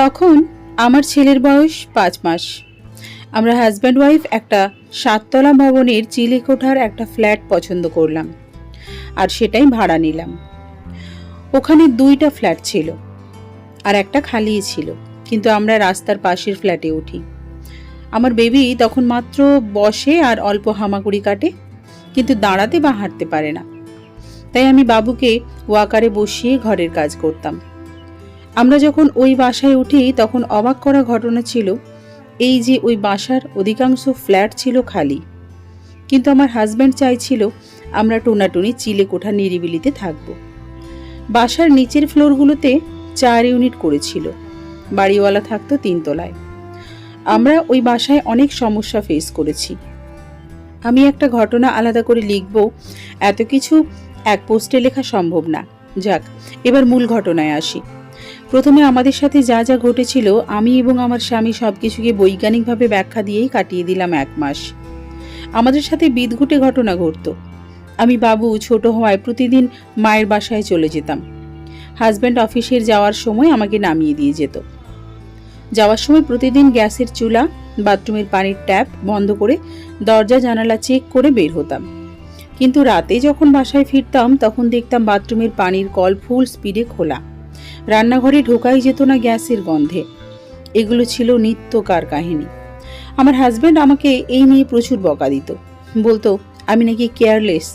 তখন আমার ছেলের বয়স পাঁচ মাস। আমরা হাজব্যান্ড ওয়াইফ একটা সাততলা ভবনের চিলে কোঠার একটা ফ্ল্যাট পছন্দ করলাম, আর সেটাই ভাড়া নিলাম। ওখানে দুইটা ফ্ল্যাট ছিল, আর একটা খালিই ছিল, কিন্তু আমরা রাস্তার পাশের ফ্ল্যাটে উঠি। আমার বেবি তখন মাত্র বসে আর অল্প হামাগুড়ি কাটে, কিন্তু দাঁড়াতে বা হাঁটতে পারে না। তাই আমি বাবুকে ওয়াকারে বসিয়ে ঘরের কাজ করতাম। আমরা যখন ওই বাসায় উঠি, তখন অবাক করা ঘটনা ছিল, এই যে ওই বাসার অধিকাংশ ফ্ল্যাট ছিল খালি। কিন্তু আমার হাজব্যান্ড চাইছিল আমরা টোনাটুনি চিলে কোঠা নিরিবিলিতে থাকব। বাসার নিচের ফ্লোরগুলোতে চার ইউনিট করেছিল, বাড়িওয়ালা থাকতো তিনতলায়। আমরা ওই বাসায় অনেক সমস্যা ফেস করেছি। আমি একটা ঘটনা আলাদা করে লিখব, এত কিছু এক পোস্টে লেখা সম্ভব না। যাক, এবার মূল ঘটনায় আসি। প্রথমে আমাদের সাথে যা যা ঘটেছিল, আমি এবং আমার স্বামী সব কিছুকে বৈজ্ঞানিকভাবে ব্যাখ্যা দিয়েই কাটিয়ে দিলাম এক মাস। আমাদের সাথে বিদঘুটে ঘটনা ঘটত। আমি বাবু ছোট হওয়ায় প্রতিদিন মায়ের বাসায় চলে যেতাম। হাজব্যান্ড অফিসের যাওয়ার সময় আমাকে নামিয়ে দিয়ে যেত। যাওয়ার সময় প্রতিদিন গ্যাসের চুলা, বাথরুমের পানির ট্যাপ বন্ধ করে দরজা জানালা চেক করে বের হতাম। কিন্তু রাতে যখন বাসায় ফিরতাম, তখন দেখতাম বাথরুমের পানির কল ফুল স্পিডে খোলা। রান্নাঘরে ঢোকাই যেত না গ্যাসের গন্ধে। এগুলো ছিল নিত্যকার কাহিনী। আমার হাজব্যান্ড আমাকে এই নিয়ে প্রচুর বকা দিত। বলতো, আমি নাকি কেয়ারলেস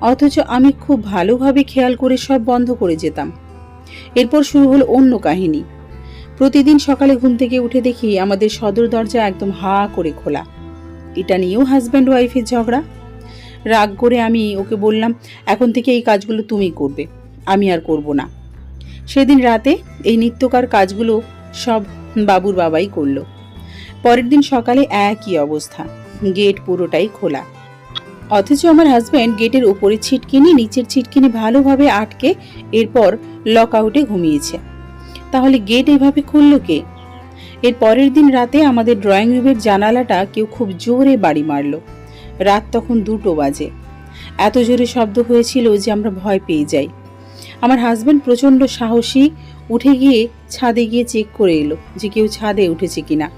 অথচ আমি খুব ভালোভাবে খেয়াল করে সব বন্ধ করে যেতাম। এরপর শুরু হলো অন্য কাহিনী। প্রতিদিন সকালে ঘুম থেকে উঠে দেখি আমাদের সদর দরজা একদম হা করে খোলা। এটা নিয়েও হাজব্যান্ড ওয়াইফের ঝগড়া। রাগ করে আমি ওকে বললাম, এখন থেকে এই কাজগুলো তুমি করবে, আমি আর করব না। সেদিন রাতে এই নিত্যকার কাজগুলো সব বাবুর বাবাই করল। পরের দিন সকালে একই অবস্থা, গেট পুরোটাই খোলা। অথচ আমার হাজব্যান্ড গেটের উপরে ছিটকিনি, নিচের ছিটকিনি ভালোভাবে আটকে এরপর লক আউটে ঘুমিয়েছে। তাহলে গেট এভাবে খুলল কে? এর পরের দিন রাতে আমাদের ড্রয়িং রুমের জানালাটা কেউ খুব জোরে বাড়ি মারল। রাত তখন দুটো বাজে। এত জোরে শব্দ হয়েছিল যে আমরা ভয় পেয়ে যাই। আমার হাজব্যান্ড প্রচণ্ড সাহসী, উঠে গিয়ে ছাদে গিয়ে চেক করে এলো যে কেউ ছাদে উঠেছে কিনা।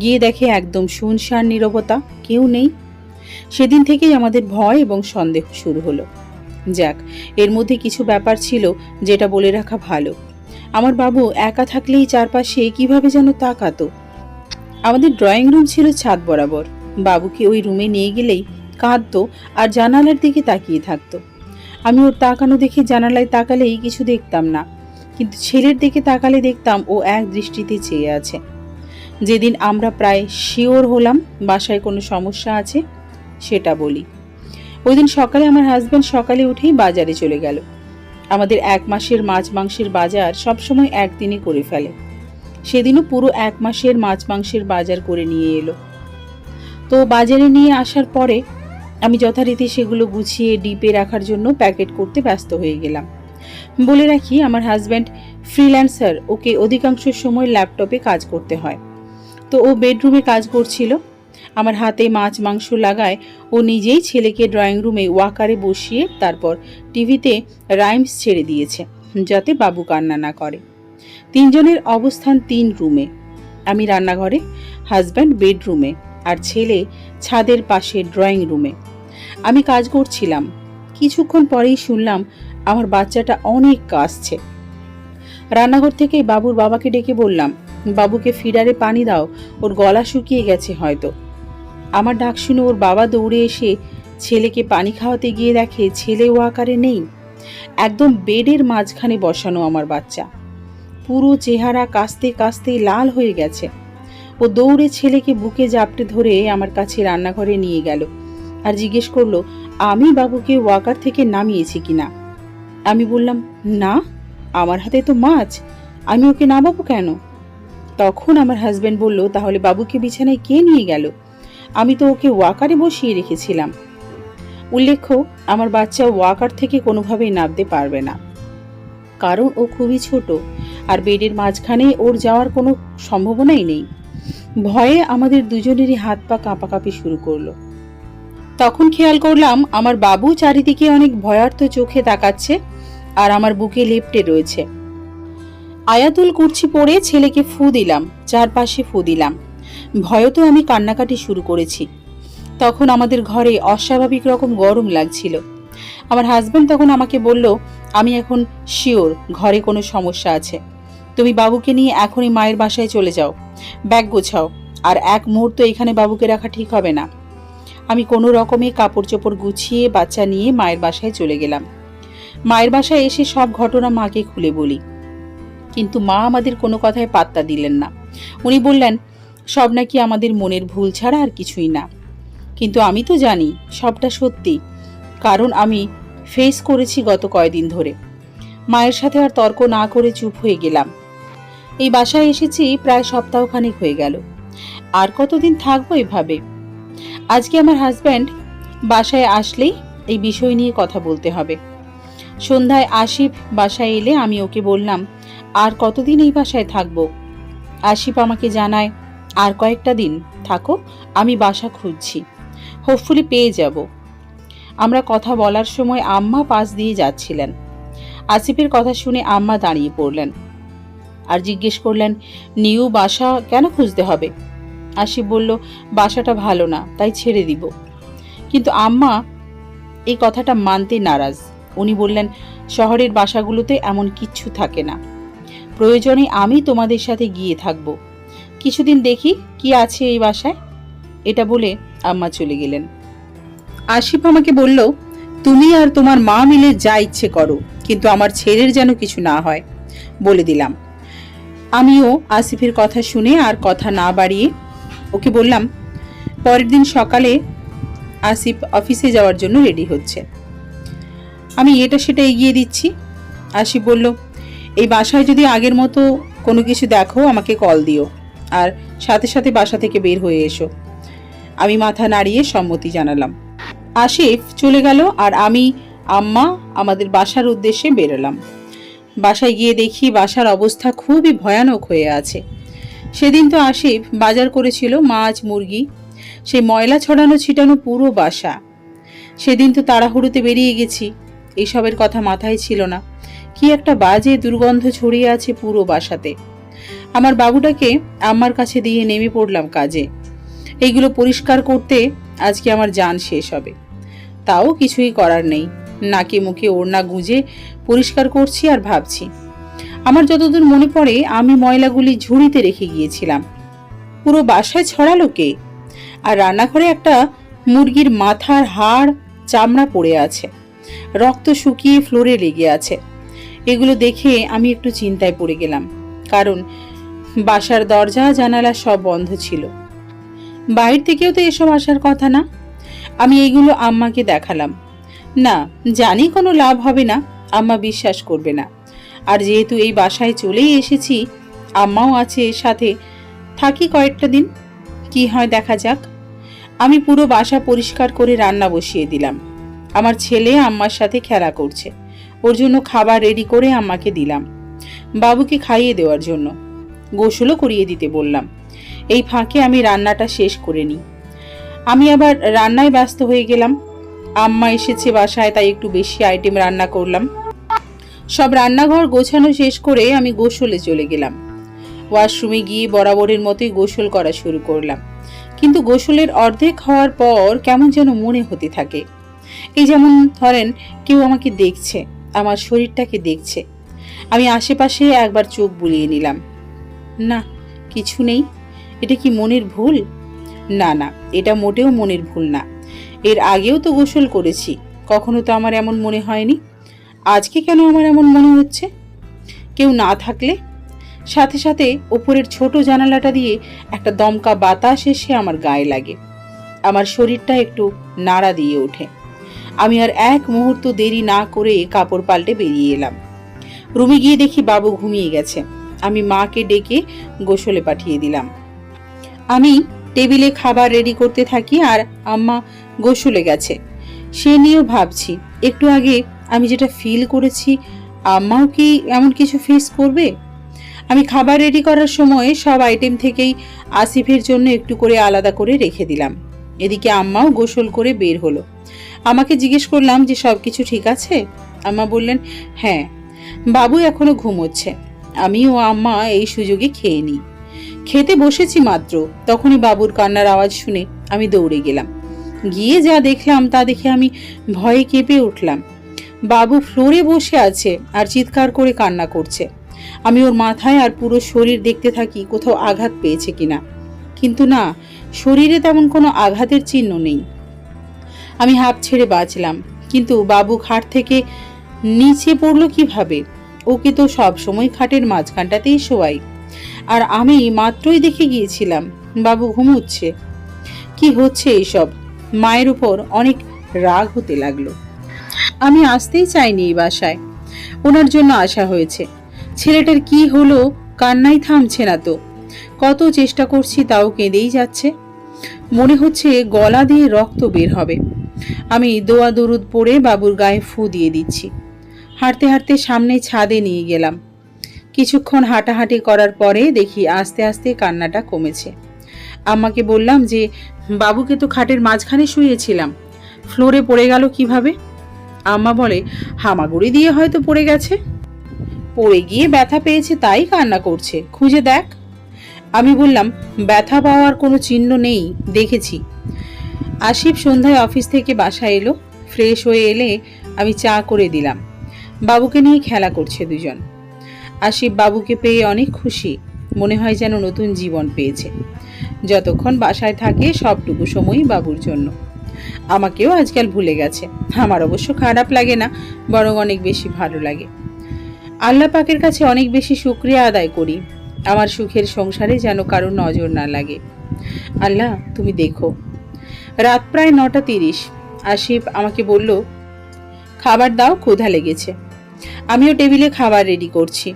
গিয়ে দেখে একদম শুনশান নীরবতা, কেউ নেই। সেদিন থেকেই আমাদের ভয় এবং সন্দেহ শুরু হলো। যাক, এর মধ্যে কিছু ব্যাপার ছিল যেটা বলে রাখা ভালো। আমার বাবু একা থাকলেই চারপাশে কীভাবে যেন তাকাতো। আমাদের ড্রয়িং রুম ছিল ছাদ বরাবর। বাবুকে ওই রুমে নিয়ে গেলেই কাঁদতো আর জানালার দিকে তাকিয়ে থাকতো। আমি ওর তাকানো দেখে জানালায় তাকালেই কিছু দেখতাম না। কিন্তু ছেলের দিকে তাকালে দেখতাম ও এক দৃষ্টিতে চেয়ে আছে। যেদিন আমরা প্রায় শিওর হলাম বাসায় কোনো সমস্যা আছে, সেটা বলি। ওই দিন সকালে আমার হাজব্যান্ড সকালে উঠেই বাজারে চলে গেল। আমাদের এক মাসের মাছ মাংসের বাজার সবসময় একদিনে করে ফেলে। সেদিনও পুরো এক মাসের মাছ মাংসের বাজার করে নিয়ে এলো। তো বাজারে নিয়ে আসার পরে আমি যথারীতি সেগুলো গুছিয়ে ডিপে রাখার জন্য প্যাকেট করতে ব্যস্ত হয়ে গেলাম। বলে রাখি, আমার হাজব্যান্ড ফ্রিল্যান্সার, ওকে অধিকাংশ সময় ল্যাপটপে কাজ করতে হয়। তো ও বেডরুমে কাজ করছিল। আমার হাতে মাছ, মাংস লাগায় ও নিজেই ছেলেকে ড্রয়িং রুমে ওয়াকারে বসিয়ে তারপর টিভিতে রাইমস ছেড়ে দিয়েছে, যাতে বাবু কান্না না করে। তিনজনের অবস্থান তিন রুমে। আমি রান্নাঘরে, হাজব্যান্ড বেডরুমে আর ছেলে ছাদের পাশে ড্রয়িং রুমে। আমি কাজ করছিলাম। কিছুক্ষণ পরেই শুনলাম আমার বাচ্চাটা অনেক কাশছে রান্নাঘর থেকে বাবুর বাবাকে ডেকে বললাম, বাবুকে ফিডারে পানি দাও, ওর গলা শুকিয়ে গেছে হয়তো। আমার ডাক শুনে ওর বাবা দৌড়ে এসে ছেলেকে পানি খাওয়াতে গিয়ে দেখে ছেলে ও আকারে নেই। একদম বেডের মাঝখানে বসানো আমার বাচ্চা। পুরো চেহারা কাস্তে কাস্তে লাল হয়ে গেছে। ও দৌড়ে ছেলেকে বুকে জাপটে ধরে আমার কাছে রান্নাঘরে নিয়ে গেল। আর জিজ্ঞেস করল, আমি বাবুকে ওয়াকার থেকে নামিয়েছি কিনা? আমি বললাম, না, আমার হাতে তো মাছ, আমি ওকে নামাবো কেন? তখন আমার হাজবেন্ড বলল, তাহলে বাবুকে বিছানায় কে নিয়ে গেল? আমি তো ওকে ওয়াকারে বসিয়ে রেখেছিলাম। উল্লেখ্য, আমার বাচ্চা ওয়াকার থেকে কোনোভাবেই নামতে পারবে না। কারণ ও খুবই ছোট, আর বেডের মাঝখানে ওর যাওয়ার কোনো সম্ভাবনাই নেই। ভয়ে আমাদের দুজনেরই হাত পা কাঁপাকাঁপি শুরু করল। তখন খেয়াল করলাম আমার বাবু চারিদিকে অনেক ভয়ার্থ চোখে তাকাচ্ছে আর আমার বুকে লেপটে রয়েছে। আয়াতুল কুর্চি পরে ছেলেকে ফু দিলাম, চারপাশে ফু দিলাম। ভয় তো আমি কান্নাকাটি শুরু করেছি। তখন আমাদের ঘরে অস্বাভাবিক রকম গরম লাগছিল। আমার হাজব্যান্ড তখন আমাকে বলল, আমি এখন শিওর ঘরে কোনো সমস্যা আছে। তুমি বাবুকে নিয়ে এখনই মায়ের বাসায় চলে যাও। ব্যাগ গোছাও। আর এক মুহূর্ত এখানে বাবুকে রাখা ঠিক হবে না। আমি কোনো রকমে কাপড় চোপড় গুছিয়ে বাচ্চা নিয়ে মায়ের বাসায় চলে গেলাম। মায়ের বাসায় এসে সব ঘটনা মাকে খুলে বলি। কিন্তু মা আমাদের কোনো কথায় পাত্তা দিলেন না। উনি বললেন, সব নাকি আমাদের মনের ভুল ছাড়া আর কিছুই না। কিন্তু আমি তো জানি সবটা সত্যি, কারণ আমি ফেস করেছি গত কয়দিন ধরে। মায়ের সাথে আর তর্ক না করে চুপ হয়ে গেলাম। এই বাসায় এসেছি প্রায় সপ্তাহখানেক হয়ে গেল। আর কতদিন থাকব এভাবে? আজকে আমার হাজব্যান্ড বাসায় আসলেই এই বিষয় নিয়ে কথা বলতে হবে। সন্ধ্যায় আসিফ বাসায় এলে আমি ওকে বললাম, আর কতদিন এই বাসায় থাকব? আসিফ আমাকে জানায়, আর কয়েকটা দিন থাকো, আমি বাসা খুঁজছি। হোপফুলি পেয়ে যাব। আমরা কথা বলার সময় আম্মা পাশ দিয়ে যাচ্ছিলেন। আসিফের কথা শুনে আম্মা দাঁড়িয়ে পড়লেন আর জিজ্ঞেস করলেন, নিউ বাসা কেন খুঁজতে হবে? আসিফ বলল, বাসাটা ভালো না, তাই ছেড়ে দিব। কিন্তু আম্মা এই কথাটা মানতে নারাজ। উনি বললেন, শহরের বাসাগুলোতে এমন কিচ্ছু থাকে না। প্রয়োজনে আমি তোমাদের সাথে গিয়ে থাকব। কিছুদিন দেখি কি আছে এই বাসায়। এটা বলে আম্মা চলে গেলেন। আসিফ আমাকে বলল, তুমি আর তোমার মা মিলে যা ইচ্ছে করো, কিন্তু আমার ছেলের যেন কিছু না হয়। বলে দিলাম। আমিও আসিফের কথা শুনে আর কথা না বাড়িয়ে ওকে বললাম, পরের দিন সকালে আসিফ অফিসে যাওয়ার জন্য রেডি হচ্ছে। আমি এটা সেটা এগিয়ে দিচ্ছি। আসিফ বলল, এই বাসায় যদি আগের মতো কোনো কিছু দেখো, আমাকে কল দিও আর সাথে সাথে বাসা থেকে বের হয়ে এসো। আমি মাথা নাড়িয়ে সম্মতি জানালাম। আসিফ চলে গেল আর আমি, আম্মা আমাদের বাসার উদ্দেশ্যে বেরোলাম। বাসায় গিয়ে দেখি বাসার অবস্থা খুবই ভয়ানক হয়ে আছে। সেদিন তো আসিফ বাজার করেছিল মাছ, মুরগি। সেই ময়লা ছড়ানো, ছিটানো পুরো বাসা। সেদিন তো তাড়াহুড়োতে বেরিয়ে গেছি। এইসবের কথা মাথায় ছিল না। কি একটা বাজে দুর্গন্ধ ছড়িয়ে আছে পুরো বাসাতে। আমার বাবুটাকে আমার কাছে দিয়ে নেমে পড়লাম কাজে। এইগুলো পরিষ্কার করতে আজকে আমার যান শেষ হবে। তাও কিছুই করার নেই। নাকে মুখে ওড়না গুঁজে পরিষ্কার করছি আর ভাবছি। আমার যতদূর মনে পড়ে, আমি ময়লাগুলি ঝুড়িতে রেখে গিয়েছিলাম। পুরো বাসায় ছড়ালো কে? আর রান্নাঘরে একটা মুরগির মাথার হাড় চামড়া পড়ে আছে। রক্ত শুকিয়ে ফ্লোরে লেগে আছে। এগুলো দেখে আমি একটু চিন্তায় পড়ে গেলাম। কারণ বাসার দরজা, জানালা সব বন্ধ ছিল। বাইর থেকেও তো এসব আসার কথা না। আমি এগুলো আম্মাকে দেখালাম। না, জানি কোনো লাভ হবে না। আম্মা বিশ্বাস করবে না। আর যেহেতু এই বাসায় চলেই এসেছি, আম্মাও আছে এর সাথে, থাকি কয়েকটা দিন, কি হয় দেখা যাক। আমি পুরো বাসা পরিষ্কার করে রান্না বসিয়ে দিলাম। আমার ছেলে আম্মার সাথে খেলা করছে। ওর জন্য খাবার রেডি করে আম্মাকে দিলাম। বাবুকে খাইয়ে দেওয়ার জন্য। গোসলও করিয়ে দিতে বললাম। এই ফাঁকে আমি রান্নাটা শেষ করে নিই। আমি আবার রান্নায় ব্যস্ত হয়ে গেলাম। আম্মা এসেছে বাসায়, তাই একটু বেশি আইটেম রান্না করলাম। সব রান্নাঘর গোছানো শেষ করে আমি গোসলে চলে গেলাম। ওয়াশরুমে গিয়ে বরাবরের মতোই গোসল করা শুরু করলাম। কিন্তু গোসলের অর্ধেক হওয়ার পর কেমন যেন মনে হতে থাকে। এই যেমন ধরেন, কেউ আমাকে দেখছে, আমার শরীরটাকে দেখছে। আমি আশেপাশে একবার চোখ বুলিয়ে নিলাম। না, কিছু নেই। এটা কি মনের ভুল? না না, এটা মোটেও মনের ভুল না। এর আগেও তো গোসল করেছি। কখনো তো আমার এমন মনে হয়নি? আজকে কেন আমার এমন মনে হচ্ছে? কেউ না থাকলে? সাথে সাথে ওপরের ছোট জানালাটা দিয়ে একটা দমকা বাতাস এসে আমার গায়ে লাগে। আমার শরীরটা একটু নাড়া দিয়ে ওঠে। আমি আর এক মুহূর্ত দেরি না করে কাপড় পাল্টে বেরিয়ে এলাম। রুমে গিয়ে দেখি বাবু ঘুমিয়ে গেছে। আমি মাকে ডেকে গোসলে পাঠিয়ে দিলাম। আমি টেবিলে খাবার রেডি করতে থাকি আর আম্মা গোসলে গেছে। সে নিয়েও ভাবছি, একটু আগে আমি যেটা ফিল করেছি, আম্মাও কি এমন কিছু ফেস করবে? আমি খাবার রেডি করার সময় সব আইটেম থেকেই আসিফের জন্য একটু করে আলাদা করে রেখে দিলাম। এদিকে আম্মাও গোসল করে বের হলো। আমাকে জিজ্ঞেস করলাম যে সব কিছু ঠিক আছে? আম্মা বললেন হ্যাঁ। বাবু এখনও ঘুমোচ্ছে। আমি ও আম্মা এই সুযোগে খেয়ে নিই। খেতে বসেছি মাত্র। তখনই বাবুর কান্নার আওয়াজ শুনে আমি দৌড়ে গেলাম। গিয়ে যা দেখলাম তা দেখে আমি ভয়ে কেঁপে উঠলাম। বাবু ফ্লোরে বসে আছে আর চিৎকার করে কান্না করছে। আমি ওর মাথায় আর পুরো শরীর দেখতে থাকি কোথাও আঘাত পেয়েছে কিনা। কিন্তু না, শরীরে তেমন কোনো আঘাতের চিহ্ন নেই। আমি হাঁপ ছেড়ে বাঁচলাম, কিন্তু বাবু খাট থেকে নিচে পড়ল কীভাবে? ওকে তো সব সময় খাটের মাঝখানটাতেই শোয়াই। আর আমি মাত্রই দেখে গিয়েছিলাম, বাবু ঘুমুচ্ছে। কি হচ্ছে এইসব? মায়ের উপর অনেক রাগ হতে লাগল। আমি আসতেই চাইনি এই বাসায়। ওনার জন্য আসা হয়েছে। ছেলেটার কি হলো, কান্নাই থামছে না তো। কত চেষ্টা করছি তাও কেঁদেই যাচ্ছে। মনে হচ্ছে গলা দিয়ে রক্ত বের হবে। আমি দোয়া দরুদ পড়ে বাবুর গায়ে ফু দিয়ে দিচ্ছি। হাঁটতে হাঁটতে সামনে ছাদে নিয়ে গেলাম। কিছুক্ষণ হাঁটাহাঁটি করার পরে দেখি আস্তে আস্তে কান্নাটা কমেছে। আমাকে বললাম যে, বাবুকে তো খাটের মাঝখানে শুয়েছিলাম। ফ্লোরে পড়ে গেল কীভাবে? আম্মা বলে, হামাগুড়ি দিয়ে হয়তো পড়ে গেছে। পড়ে গিয়ে ব্যথা পেয়েছে তাই কান্না করছে, খুঁজে দেখ। আমি বললাম, ব্যথা পাওয়ার কোনো চিহ্ন নেই, দেখেছি। আশিফ সন্ধ্যায় অফিস থেকে বাসায় এলো, ফ্রেশ হয়ে এলে আমি চা করে দিলাম। বাবুকে নিয়ে খেলা করছে দুজন। আশিফ বাবুকে পেয়ে অনেক খুশি, মনে হয় যেন নতুন জীবন পেয়েছে। যতক্ষণ বাসায় থাকে সবটুকু সময়ই বাবুর জন্য। আমাকেও আজকাল ভুলে গেছে। আমার অবশ্য খারাপ লাগে না, বরং অনেক বেশি ভালো লাগে। আল্লাহ পাকের কাছে অনেক বেশি শুক্রিয়া আদায় করি। আমার সুখের সংসারে যেন কারও নজর না লাগে। আল্লাহ, তুমি দেখো। রাত প্রায় নটা তিরিশ। আশিফ আমাকে বলল, খাবার দাও, ক্ষুধা লেগেছে। আমিও টেবিলে খাবার রেডি করছি।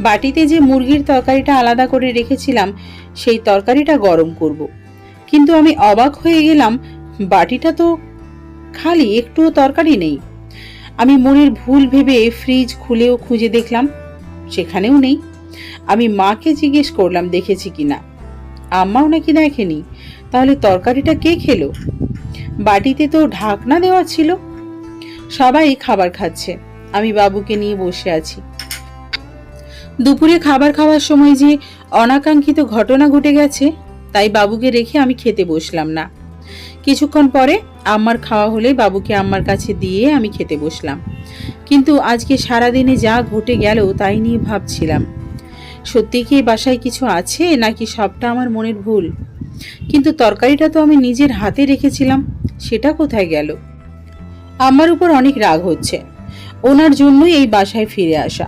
বাটিতে যে মুরগির তরকারিটা আলাদা করে রেখেছিলাম, সেই তরকারিটা গরম করব। কিন্তু আমি অবাক হয়ে গেলাম বাটিটা তো খালি, একটুও তরকারি নেই। আমি মনের ভুল ভেবে ফ্রিজ খুলেও খুঁজে দেখলাম, সেখানেও নেই। আমি মাকে জিজ্ঞেস করলাম, দেখেছি কিনা আম্মাও নাকি দেখেনি। তাহলে তরকারিটা কে খেলো? বাটিতে তো ঢাকনা দেওয়া ছিল। সবাই খাবার খাচ্ছে। আমি বাবুকে নিয়ে বসে আছি। দুপুরে খাবার খাওয়ার সময় যে অনাকাঙ্ক্ষিত ঘটনা ঘটে গেছে, তাই বাবুকে রেখে আমি খেতে বসলাম না। কিছুক্ষণ পরে আম্মার খাওয়া হলে বাবুকে আম্মার কাছে দিয়ে আমি খেতে বসলাম। কিন্তু আজকে সারাদিনে যা ঘটে গেল তাই নিয়ে ভাবছিলাম। সত্যি কি বাসায় কিছু আছে নাকি সবটা আমার মনের ভুল? কিন্তু তরকারিটা তো আমি নিজের হাতে রেখেছিলাম, সেটা কোথায় গেল? আমার উপর অনেক রাগ হচ্ছে, ওনার জন্যই এই বাসায় ফিরে আসা।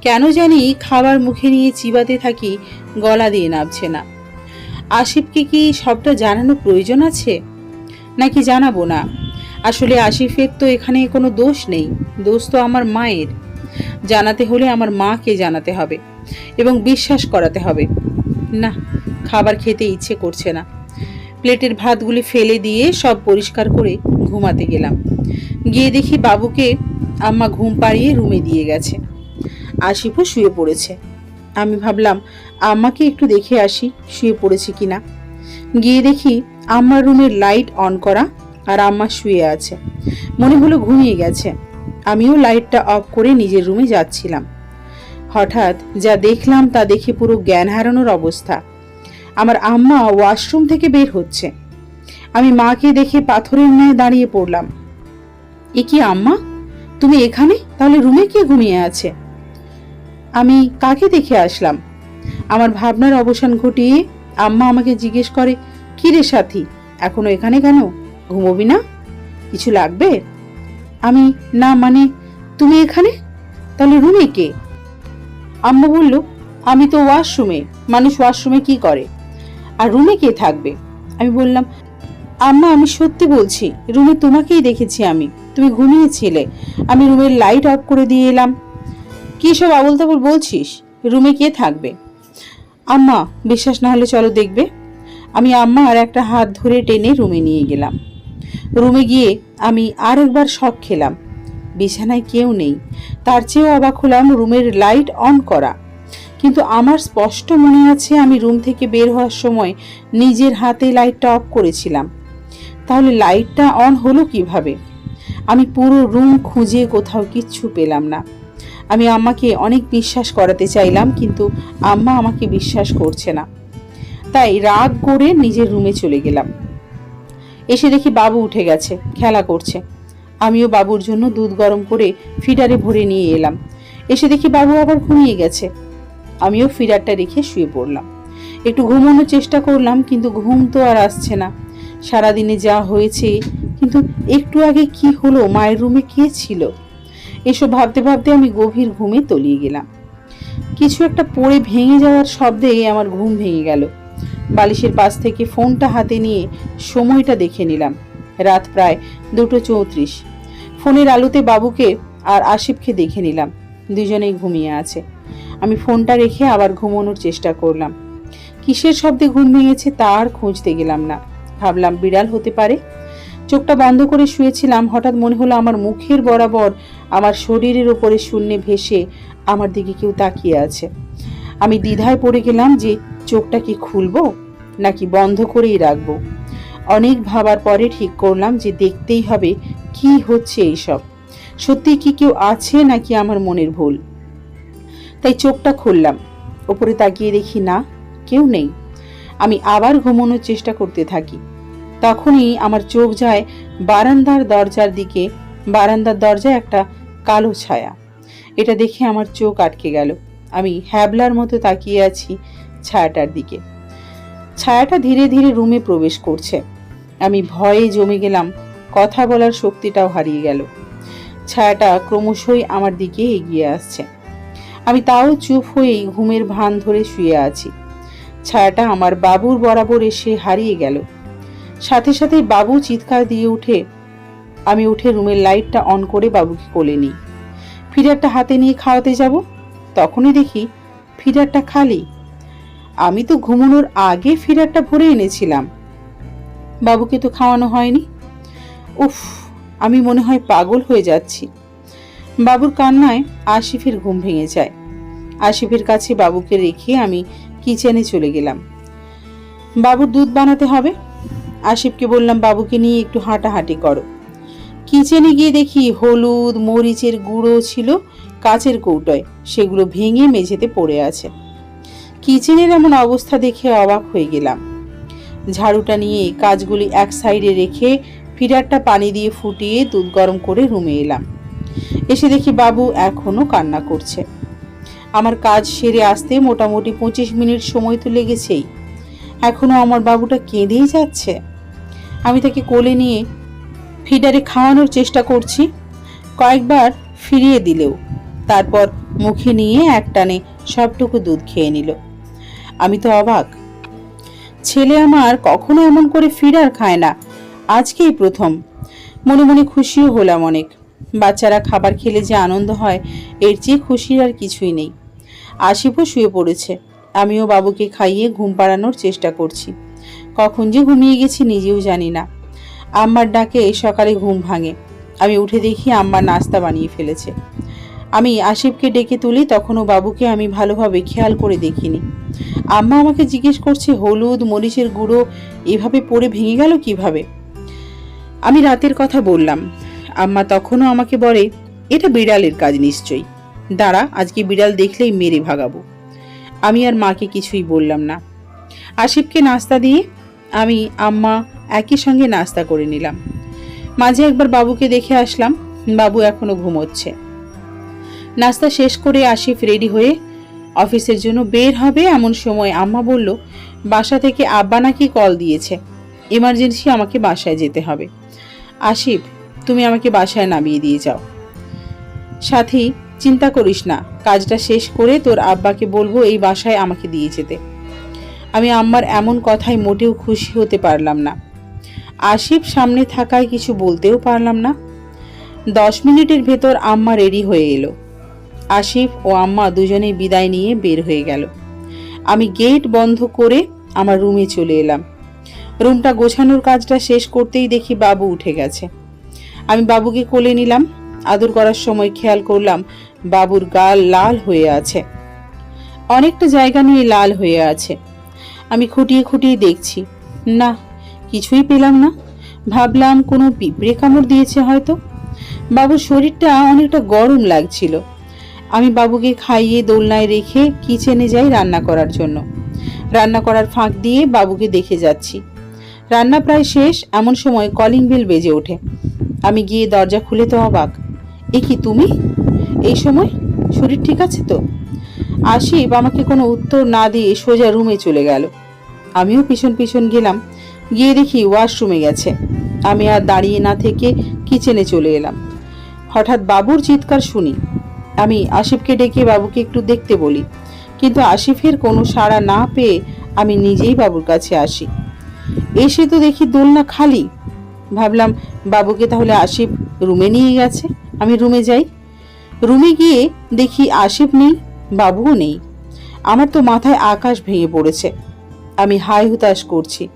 কেন জানি খাবার মুখে নিয়ে চিবাতে থাকি, গলা দিয়ে নামছে না। আশিফকে কি সবটা জানানো প্রয়োজন আছে? নাকি জানাব না? আসলে আশিফের তো এখানে কোনো দোষ নেই। দোষ তো আমার মায়ের। জানাতে হলে আমার মাকে জানাতে হবে এবং বিশ্বাস করাতে হবে। না, খাবার খেতে ইচ্ছে করছে না। প্লেটের ভাতগুলি ফেলে দিয়ে সব পরিষ্কার করে ঘুমাতে গেলাম। গিয়ে দেখি বাবুকে আম্মা ঘুম পাড়িয়ে রুমে দিয়ে গেছে। আশিফও শুয়ে পড়েছে। আমি ভাবলাম, আম্মাকে একটু দেখে আসি, শুয়ে পড়েছে কিনা। গিয়ে দেখি আম্মার রুমের লাইট অন করা আর আম্মা শুয়ে আছে। মনে হলো ঘুমিয়ে গেছে। আমিও লাইটটা অফ করে নিজের রুমে যাচ্ছিলাম। হঠাৎ যা দেখলাম তা দেখে পুরো জ্ঞান হারানোর অবস্থা। আমার আম্মা ওয়াশরুম থেকে বের হচ্ছে। আমি মাকে দেখে পাথরের ন্যায় দাঁড়িয়ে পড়লাম। এ কি আম্মা? তুমি এখানে? তাহলে রুমে কে ঘুমিয়ে আছে? আমি কাকে দেখে আসলাম? আমার ভাবনার অবসান ঘটিয়ে আম্মা আমাকে জিজ্ঞেস করে কি রে সাথী? এখনও এখানে কেন? ঘুমোবি না? কিছু লাগবে? আমি, না মানে তুমি এখানে? তাহলে রুমে কে? আম্মা বলল, আমি তো ওয়াশরুমে মানুষ ওয়াশরুমে কি করে? আর রুমে কে থাকবে? আমি বললাম, আম্মা, আমি সত্যি বলছি রুমে তোমাকেই দেখেছি আমি। তুমি ঘুমিয়েছিলে, আমি রুমের লাইট অফ করে দিয়ে এলাম। কি সব আবল তাবল বলছিস? রুমে কে থাকবে? আম্মা, বিশ্বাস না হলে চলো দেখবে। আমি আম্মার একটা হাত ধরে টেনে রুমে নিয়ে গেলাম। রুমে গিয়ে আমি আর একবার শখ খেলাম। বিছানায় কেউ নেই। তার চেয়েও অবাক হলাম রুমের লাইট অন করা। কিন্তু আমার স্পষ্ট মনে আছে আমি রুম থেকে বের হওয়ার সময় নিজের হাতে লাইটটা অফ করেছিলাম। তাহলে লাইটটা অন হলো কীভাবে? আমি পুরো রুম খুঁজে কোথাও কিচ্ছু পেলাম না। আমি আম্মাকে অনেক বিশ্বাস করাতে চাইলাম, কিন্তু আম্মা আমাকে বিশ্বাস করছে না। তাই রাগ করে নিজের রুমে চলে গেলাম। এসে দেখি বাবু উঠে গেছে, খেলা করছে। আমিও বাবুর জন্য দুধ গরম করে ফিডারে ভরে নিয়ে এলাম। এসে দেখি বাবু আবার ঘুমিয়ে গেছে। আমিও ফিডারটা রেখে শুয়ে পড়লাম। একটু ঘুমানোর চেষ্টা করলাম, কিন্তু ঘুম তো আর আসছে না। সারাদিনে যা হয়েছে, কিন্তু একটু আগে কি হলো, মায়ের রুমে কে ছিল? এসব ভাবতে ভাবতে আমি গভীর ঘুমে তলিয়ে গেলাম। কিছু একটা পড়ে ভেঙে যাওয়ার শব্দে আমার ঘুম ভেঙে গেল। বালিশের পাশ থেকে ফোনটা হাতে নিয়ে সময়টা দেখে নিলাম। রাত প্রায় দুটো চৌত্রিশ। ফোনের আলোতে বাবুকে আর আশিফকে দেখে নিলাম। দুজনেই ঘুমিয়ে আছে। আমি ফোনটা রেখে আবার ঘুমানোর চেষ্টা করলাম। কিসের শব্দে ঘুম ভেঙেছে তার খুঁজতে গেলাম না। ভাবলাম বিড়াল হতে পারে। চোখটা বন্ধ করে শুয়েছিলাম, হঠাৎ মনে হলো আমার মুখের বরাবর আমার শরীরের ওপরে শূন্যে ভেসে আমার দিকে কেউ তাকিয়ে আছে। আমি দ্বিধায় পড়ে গেলাম যে চোখটা কি খুলবো নাকি বন্ধ করেই রাখব? অনেক ভাবার পরে ঠিক করলাম যে দেখতেই হবে কি হচ্ছে এইসব। সত্যি কি কেউ আছে নাকি আমার মনের ভুল? তাই চোখটা খুললাম, ওপরে তাকিয়ে দেখি না, কেউ নেই। আমি আবার ঘুমানোর চেষ্টা করতে থাকি। তখনই আমার চোখ যায় বারান্দার দরজার দিকে। বারান্দার দরজায় একটা কালো ছায়া। এটা দেখে আমার চোখ আটকে গেল। আমি হ্যাবলার মতো তাকিয়ে আছি ছায়াটার দিকে। ছায়াটা ধীরে ধীরে রুমে প্রবেশ করছে। আমি ভয়ে জমে গেলাম, কথা বলার শক্তিটাও হারিয়ে গেল। ছায়াটা ক্রমশই আমার দিকে এগিয়ে আসছে। আমি তাও চুপ হয়েই ঘুমের ভান ধরে শুয়ে আছি। ছায়াটা আমার বাবুর বরাবর এসে হারিয়ে গেল। সাথে সাথে বাবু চিৎকার দিয়ে উঠে, আমি উঠে রুমের লাইটটা অন করে বাবুকে কোলে নিই। ফিডারটা হাতে নিয়ে খাওয়াতে যাব? তখনই দেখি ফিডারটা খালি। আমি তো ঘুমানোর আগে ফিডারটা ভরে এনেছিলাম। বাবুকে তো খাওয়ানো হয়নি। উফ, আমি মনে হয় পাগল হয়ে যাচ্ছি। বাবুর কান্নায় আশিফের ঘুম ভেঙে যায়। আশিফের কাছে বাবুকে রেখে আমি কিচেনে চলে গেলাম। বাবুর দুধ বানাতে হবে। আশিফকে বললাম, বাবুকে নিয়ে একটু হাঁটাহাঁটি করো। কিচেনে গিয়ে দেখি হলুদ, মরিচের গুঁড়ো ছিল কাচের কৌটোয়। সেগুলো ভেঙে মেঝেতে পড়ে আছে। কিচেনের এমন অবস্থা দেখে অবাক হয়ে গেলাম। ঝাড়ুটা নিয়ে কাজগুলি এক সাইডে রেখে ফিডারটা পানি দিয়ে ফুটিয়ে দুধ গরম করে রুমে এলাম। এসে দেখি বাবু এখনও কান্না করছে। আমার কাজ সেরে আসতে মোটামুটি পঁচিশ মিনিট সময় তো লেগেছেই। এখনও আমার বাবুটা কেঁদেই যাচ্ছে। আমি তাকে কোলে নিয়ে ফিডারে খাওয়ানোর চেষ্টা করছি। কয়েকবার ফিরিয়ে দিলেও, তারপর মুখে নিয়ে একটানে সবটুকু দুধ খেয়ে নিল। আমি তো অবাক। ছেলে আমার কখনো এমন করে ফিডার খায় না। আজকেই প্রথম। মনে মনে খুশিও হলাম অনেক। বাচ্চারা খাবার খেলে যে আনন্দ হয়, এর চেয়ে খুশির আর কিছুই নেই। আশিফও শুয়ে পড়েছে। আমিও বাবুকে খাইয়ে ঘুম পাড়ানোর চেষ্টা করছি। কখন যে ঘুমিয়ে গেছি নিজেও জানি না। আম্মার ডাকে এই সকালে ঘুম ভাঙে। আমি উঠে দেখি আম্মা নাস্তা বানিয়ে ফেলেছে। আমি আশিফকে ডেকে তুলি, তখনও বাবুকে আমি ভালোভাবে খেয়াল করে দেখিনি। আম্মা আমাকে জিজ্ঞেস করছে, হলুদ, মরিচের গুঁড়ো এভাবে পড়ে ভেঙে গেল কীভাবে? আমি রাতের কথা বললাম। আম্মা তখনও আমাকে বলে, এটা বিড়ালের কাজ নিশ্চয়ই। দাঁড়া, আজকে বিড়াল দেখলেই মেরে ভাগাবো। আমি আর মাকে কিছুই বললাম না। আসিফকে নাস্তা দিয়ে আমি, আম্মা একই সঙ্গে নাস্তা করে নিলাম। মাঝে একবার বাবুকে দেখে আসলাম, বাবু এখনও ঘুমোচ্ছে। নাস্তা শেষ করে আশিফ রেডি হয়ে অফিসের জন্য বের হবে এমন সময় আম্মা বলল, বাসা থেকে আব্বা নাকি কল দিয়েছে? এমার্জেন্সি আমাকে বাসায় যেতে হবে। আসিফ, তুমি আমাকে বাসায় নামিয়ে দিয়ে যাও। সাথী, চিন্তা করিস না, কাজটা শেষ করে তোর আব্বাকে বলব এই বাসায় আমাকে দিয়ে যেতে। আমি আম্মার এমন কথায় মোটেও খুশি হতে পারলাম না। আসিফ সামনে থাকায় কিছু বলতেও পারলাম না। দশ মিনিটের ভেতর আম্মা রেডি হয়ে এলো। আশিফ ও আম্মা দুজনেই বিদায় নিয়ে বের হয়ে গেল। আমি গেট বন্ধ করে আমার রুমে চলে এলাম। রুমটা গোছানোর কাজটা শেষ করতেই দেখি বাবু উঠে গেছে। আমি বাবুকে কোলে নিলাম, আদর করার সময় খেয়াল করলাম বাবুর গাল লাল হয়ে আছে। অনেকটা জায়গা নিয়ে লাল হয়ে আছে। আমি খুঁটিয়ে খুঁটিয়ে দেখছি, না, কিছুই পেলাম না। ভাবলাম কোনো পিঁপড়ে কামড় দিয়েছে হয়তো। বাবুর শরীরটা অনেকটা গরম লাগছিল। আমি বাবুকে খাইয়ে দোলনায় রেখে কিচেনে যাই রান্না করার জন্য। রান্না করার ফাঁক দিয়ে বাবুকে দেখে যাচ্ছি। রান্না প্রায় শেষ, এমন সময় কলিং বেল বেজে ওঠে। আমি গিয়ে দরজা খুলে তো অবাক। এ কি তুমি? এই সময়? শরীর ঠিক আছে তো? আশিব আমাকে কোনো উত্তর না দিয়ে সোজা রুমে চলে গেল। আমিও পিছন পিছন গেলাম। গিয়ে দেখি ওয়াশরুমে গেছে। আমি আর দাঁড়িয়ে না থেকে কিচেনে চলে এলাম। হঠাৎ বাবুর চিৎকার শুনি। আমি আসিফকে ডেকে বাবুকে একটু দেখতে বলি। কিন্তু আসিফের কোনো সাড়া না পেয়ে আমি নিজেই বাবুর কাছে আসি। এসে তো দেখি দোলনা খালি। ভাবলাম, বাবুকে তাহলে আসিফ রুমে নিয়ে গেছে? আমি রুমে যাই। রুমে গিয়ে দেখি আসিফ নেই, বাবুও নেই। আমার তো মাথায় আকাশ ভেঙে পড়েছে। আমি হাই হুতাশ করছি।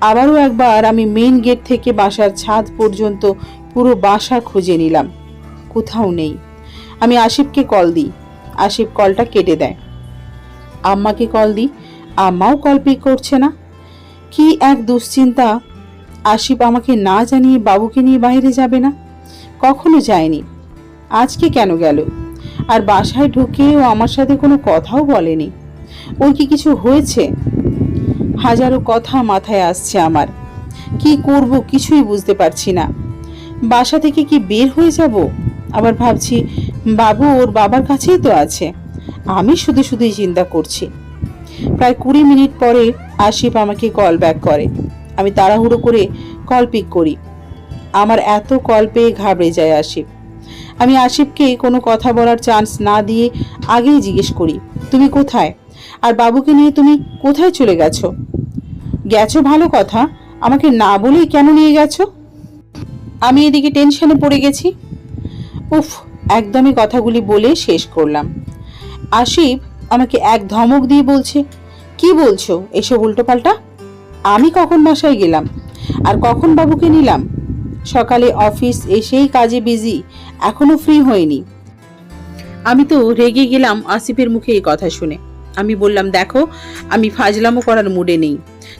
আবারও একবার আমি মেন গেট থেকে বাসার ছাদ পর্যন্ত পুরো বাসা খুঁজে নিলাম। কোথাও নেই। আমি আশিফকে কল দিই। আশিফ কলটা কেটে দেয়। আম্মাকে কল দিই? আম্মাও কল পিক করছে না। কি এক দুশ্চিন্তা। আশিফ আমাকে না জানিয়ে বাবুকে নিয়ে বাইরে যাবে না। কখনো যায়নি। আজকে কেন গেল? আর বাসায় ঢুকে ও আমার সাথে কোনো কথাও বলেনি। ওর কি কিছু হয়েছে? হাজারো কথা মাথায় আসছে আমার। কি করব কিছুই বুঝতে পারছি না। বাসা থেকে কি বের হয়ে যাব? আবার ভাবছি বাবু ওর বাবার কাছেই তো আছে। আমি শুধু শুধুই চিন্তা করছি। প্রায় কুড়ি মিনিট পরে আশিফ আমাকে কল ব্যাক করে। আমি তাড়াহুড়ো করে কল পিক করি। আমার এত কল পেয়ে ঘাবড়ে যায় আশিফ। আমি আশিফকে কোনো কথা বলার চান্স না দিয়ে আগেই জিজ্ঞেস করি, তুমি কোথায়? আর বাবুকে নিয়ে তুমি কোথায় চলে গেছো? গেছো ভালো কথা। আমাকে না বলেই কেন নিয়ে গেছো? আমি এদিকে টেনশনে পড়ে গেছি। উফ একদমই কথাগুলি বলে শেষ করলাম। আশিফ আমাকে এক ধমক দিয়ে বলছে, কি বলছো? এসব উল্টোপাল্টা? আমি কখন বাসায় গেলাম? আর কখন বাবুকে নিলাম? সকালে অফিস এসেই কাজে বিজি, এখনও ফ্রি হয়নি আমি তো রেগে গেলাম আসিফের মুখে এই কথা শুনে। আমি বললাম, দেখো, আমি ফাজলামো করার মুডে নেই।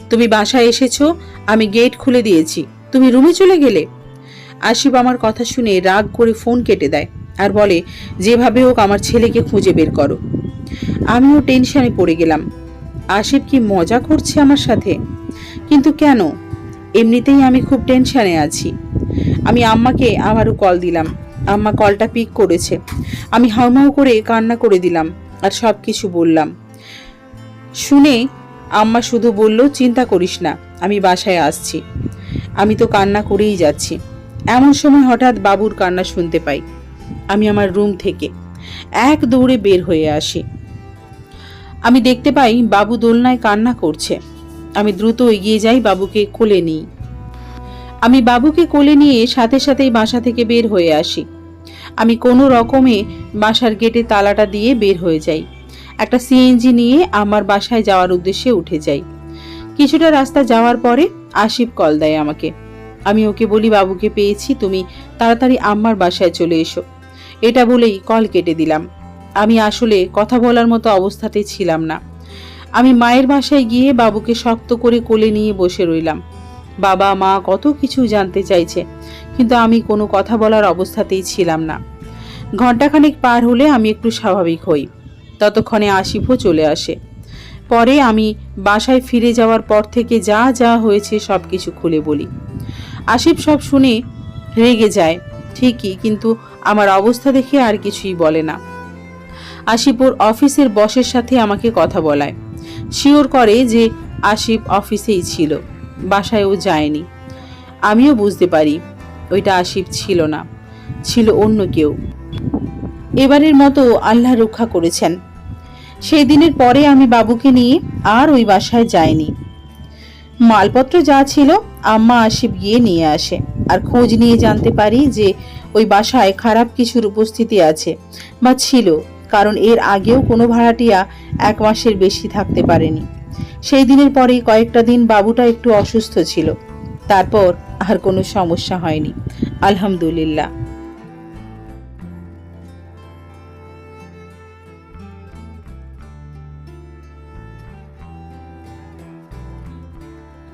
তুমি বাসায় এসেছ, আমি গেট খুলে দিয়েছি। তুমি রুমে চলে গেলে? আসিফ আমার কথা শুনে রাগ করে ফোন কেটে দেয়। আর বলে, যেভাবে হোক আমার ছেলেকে খুঁজে বের করো। আমিও টেনশনে পড়ে গেলাম। আসিফ কি মজা করছে আমার সাথে? কিন্তু কেন? এমনিতেই আমি খুব টেনশনে আছি। আমি আম্মাকে আবারও কল দিলাম। আম্মা কলটা পিক করেছে। আমি হাউমাউ করে কান্না করে দিলাম আর সব কিছু বললাম। শুনে আম্মা শুধু বলল, চিন্তা করিস না, আমি বাসায় আসছি। আমি তো কান্না করেই যাচ্ছি। এমন সময় হঠাৎ বাবুর কান্না শুনতে পাই। আমি আমার রুম থেকে এক দৌড়ে বের হয়ে আসি। আমি দেখতে পাই বাবু দোলনায় কান্না করছে। আমি দ্রুত এগিয়ে যাই বাবুকে কোলে নিই আমি বাবুকে কোলে নিয়ে সাথে সাথেই বাসা থেকে বের হয়ে আসি। আমি কোনো রকমে বাসার গেটে তালাটা দিয়ে বের হয়ে যাই। একটা সিএনজি নিয়ে আমার বাসায় যাওয়ার উদ্দেশ্যে উঠে যাই। কিছুটা রাস্তা যাওয়ার পরে আশিফ কল দেয় আমাকে। আমি ওকে বলি, বাবুকে পেয়েছি, তুমি তাড়াতাড়ি আম্মার বাসায় চলে এসো। এটা বলেই কল কেটে দিলাম। আমি আসলে কথা বলার মতো অবস্থাতে ছিলাম না। আমি মায়ের বাসায় গিয়ে বাবুকে শক্ত করে কোলে নিয়ে বসে রইলাম। বাবা, মা কত কিছু জানতে চাইছে, কিন্তু আমি কোনো কথা বলার অবস্থাতেই ছিলাম না। ঘন্টাখানেক পার হলে আমি একটু স্বাভাবিক হই। ততক্ষণে আসিফও চলে আসে। পরে আমি বাসায় ফিরে যাওয়ার পর থেকে যা যা হয়েছে সব কিছু খুলে বলি। আসিফ সব শুনে রেগে যায়। ঠিকই, কিন্তু আমার অবস্থা দেখে আর কিছুই বলে না। ওর অফিসের বসের সাথে আমাকে কথা বলায়। শিওর করে যে আসিফ অফিসেই ছিল, বাসায়ও যায়নি। আমিও বুঝতে পারি, ওইটা আসিফ ছিল না, ছিল অন্য কেউ। এবারের মতো আল্লাহ রক্ষা করেছেন। সেই দিনের পরে আমি বাবুকে নিয়ে আর ওই বাসায় যাইনি। মালপত্র যা ছিল আম্মা আসিফ গিয়ে নিয়ে আসে। আর খোঁজ নিয়ে জানতে পারি যে ওই বাসায় খারাপ কিছুর উপস্থিতি আছে বা ছিল, কারণ এর আগেও কোনো ভাড়াটিয়া এক মাসের বেশি থাকতে পারেনি। সেই দিনের পরেই কয়েকটা দিন বাবুটা একটু অসুস্থ ছিল। তারপর আর কোনো সমস্যা হয়নি। আলহামদুলিল্লাহ।